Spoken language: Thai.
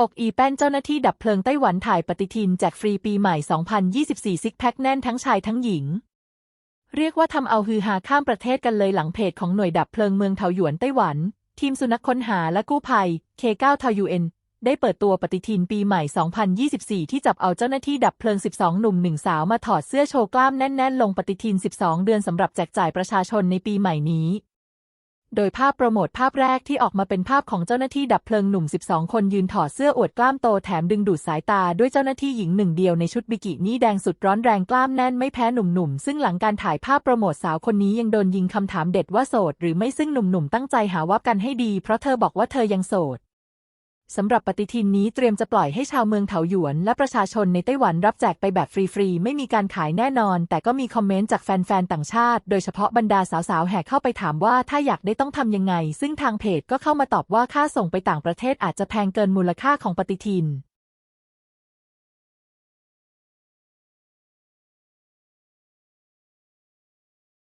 อกอีแป้นเจ้าหน้าที่ดับเพลิงไต้หวันถ่ายปฏิทินแจกฟรีปีใหม่ 2024 ซิกแพคแน่นทั้งชายทั้งหญิง เรียกว่าทำเอาฮือฮาข้ามประเทศกันเลยหลังเพจของหน่วยดับเพลิงเมืองเทาหยวนไต้หวัน ทีมสุนัขค้นหาและกู้ภัย K9 เทา UN ได้เปิดตัวปฏิทินปีใหม่ 2024 ที่จับเอาเจ้าหน้าที่ดับเพลิง 12 หนุ่มหนึ่งสาวมาถอดเสื้อโชว์กล้ามแน่น ๆ ลงปฏิทิน 12 เดือนสำหรับแจกจ่ายประชาชนในปีใหม่นี้ โดยภาพโปรโมทภาพแรกที่ออกมาเป็นภาพของเจ้าหน้าที่ดับเพลิงหนุ่ม 12 คนยืนถอดเสื้ออวดกล้ามโตแถมดึงดูดสายตาด้วยเจ้าหน้าที่หญิงหนึ่งเดียวในชุดบิกินี่แดงสุดร้อนแรงกล้ามแน่นไม่แพ้หนุ่มๆ ซึ่งหลังการถ่ายภาพโปรโมทสาวคนนี้ยังโดนยิงคำถามเด็ดว่าโสด หรือไม่ซึ่งหนุ่มๆตั้งใจหาว่ากันให้ดี เพราะเธอบอกว่าเธอยังโสด สำหรับปฏิทินนี้เตรียมจะปล่อยให้ชาวเมืองเถาหยวน และประชาชนในไต้หวันรับแจกไปแบบฟรีๆ ไม่มีการขายแน่นอน แต่ก็มีคอมเมนต์จากแฟนๆ ต่างชาติ โดยเฉพาะบรรดาสาวๆ แห่เข้าไปถามว่าถ้าอยากได้ต้องทำยังไง ซึ่งทางเพจก็เข้ามาตอบว่าค่าส่งไปต่างประเทศอาจจะแพงเกินมูลค่าของปฏิทิน